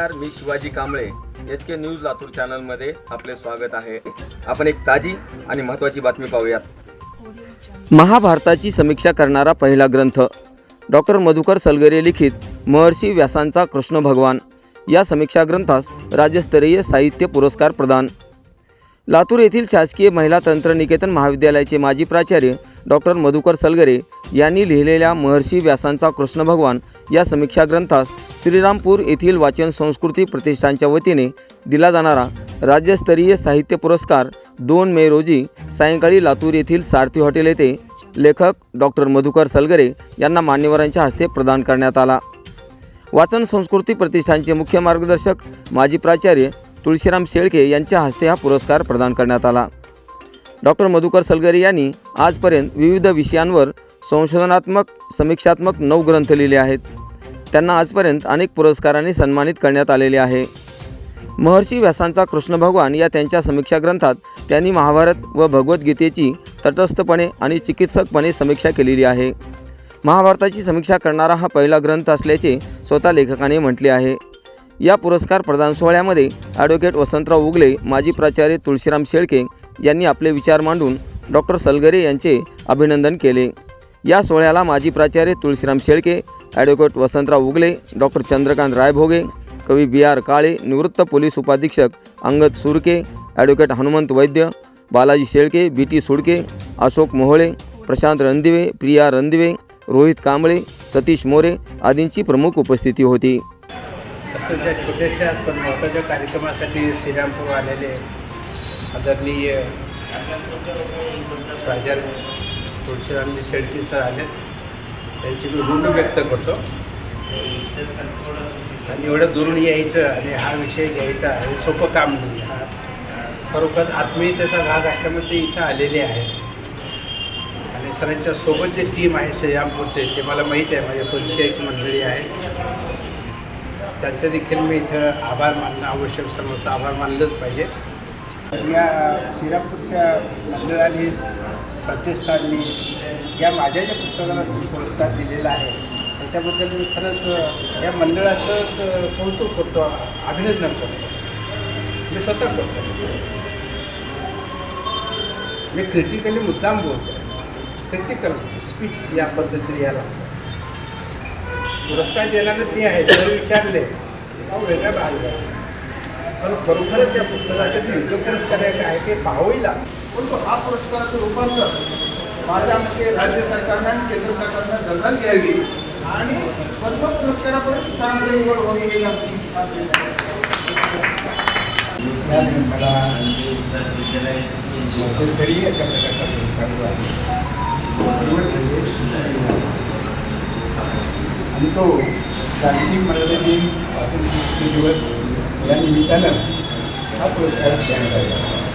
नमस्कार मी Shivaji Kamble. H K news Latur चॅनलमध्ये आपले स्वागत आहे. आपण एक ताजी आणि महत्त्वाची बातमी पाहूयात. महाभारताची समीक्षा करणारा पहिला ग्रंथ डॉक्टर मधुकर सलगरे लिखित महर्षी व्यासांचा कृष्ण भगवान. या समीक्षा ग्रंथास राज्यस्तरीय साहित्य पुरस्कार प्रदान. लातूर येथील शासकीय महिला तंत्रनिकेतन महाविद्यालयाचे माजी प्राचार्य डॉक्टर मधुकर सलगरे यांनी लिहिलेल्या महर्षी व्यासांचा कृष्ण भगवान या समीक्षा ग्रंथास श्रीरामपूर येथील वाचन संस्कृती प्रतिष्ठानच्या वतीने दिला जाणारा राज्यस्तरीय साहित्य पुरस्कार दोन मे रोजी सायंकाळी लातूर येथील सारथी हॉटेल येथे लेखक डॉक्टर मधुकर सलगरे यांना मान्यवरांच्या हस्ते प्रदान करण्यात आला. वाचन संस्कृती प्रतिष्ठानचे मुख्य मार्गदर्शक माजी प्राचार्य तुळशीराम शेळके यांच्या हस्ते हा पुरस्कार प्रदान करण्यात आला. डॉक्टर मधुकर सलगरे यांनी आजपर्यंत विविध विषयांवर संशोधनात्मक समीक्षात्मक नऊ ग्रंथ लिहिले आहेत. त्यांना आजपर्यंत अनेक पुरस्कारांनी सन्मानित करण्यात आलेले आहे. महर्षी व्यासांचा कृष्ण भगवान या त्यांच्या समीक्षा ग्रंथात त्यांनी महाभारत व भगवद्गीतेची तटस्थपणे आणि चिकित्सकपणे समीक्षा केलेली आहे. महाभारताची समीक्षा करणारा हा पहिला ग्रंथ असल्याचे स्वतः लेखकाने म्हटले आहे. या पुरस्कार प्रदान सोहळ्यामध्ये ॲडव्होकेट वसंतराव उगले माजी प्राचार्य तुळशीराम शेळके यांनी आपले विचार मांडून डॉक्टर सलगरे यांचे अभिनंदन केले. या सोहळ्याला माजी प्राचार्य तुळशीराम शेळके ॲडव्होकेट वसंतराव उगले डॉक्टर चंद्रकांत रायभोगे कवी बी आर काळे निवृत्त पोलीस उपाधीक्षक Angad Surke advocate Hanumant Vaidya Balaji Shelke B T Sudke Ashok Mohole Prashant Randive Priya Randive Rohit Kamble Satish More आदींची प्रमुख उपस्थिती होती. तसंच छोट्याशा पण महत्त्वाच्या कार्यक्रमासाठी श्रीरामपूर आलेले आदरणीय प्राचार्य तुळशीरामजी शेळके सर आलेत त्यांची मी ऋण व्यक्त करतो. आणि एवढं दुरून यायचं आणि हा विषय घ्यायचा हे सोपं काम नाही. हा खरोखर आत्मीयतेचा भाग असल्यामुळे ते इथं आलेले आहेत. आणि सरांच्या सोबत जे टीम आहे श्रीरामपूरचे ते मला माहीत आहे. माझ्या परिचयाची मंडळी आहे त्यांचं देखील मी इथं आभार मानणं आवश्यक समजतं आभार मानलंच पाहिजे. या श्रीरामपूरच्या मंडळाने प्रतिष्ठांनी या माझ्या ज्या पुस्तकाला पुरस्कार दिलेला आहे त्याच्याबद्दल मी खरंच या मंडळाचंच कौतुक करतो अभिनंदन करतो. मी स्वतः करतो. मी क्रिटिकली मुद्दाम बोलतो क्रिटिकल स्पीच या पद्धतीने याला पुरस्कार देणारे ते आहे जर विचारले हा वेगळा भाग आहे. पण खरोखरच या पुस्तकासाठी योग्य पुरस्कार आहे काय ते पाहावी लागतं परंतु हा पुरस्काराचं रूपांतर माझ्या मते राज्य सरकारनं आणि केंद्र सरकारनं दखल घ्यावी आणि पद्म पुरस्कारापर्यंत सरांची निवड व्हावी ही आमची इच्छा राज्यस्तरीय अशा प्रकारचा पुरस्कार जो आहे निवड म्हणजे आणि तो जागतिक मराठी दिन वाचन दिवस या निमित्तानं हा पुरस्कार देण्यात आला.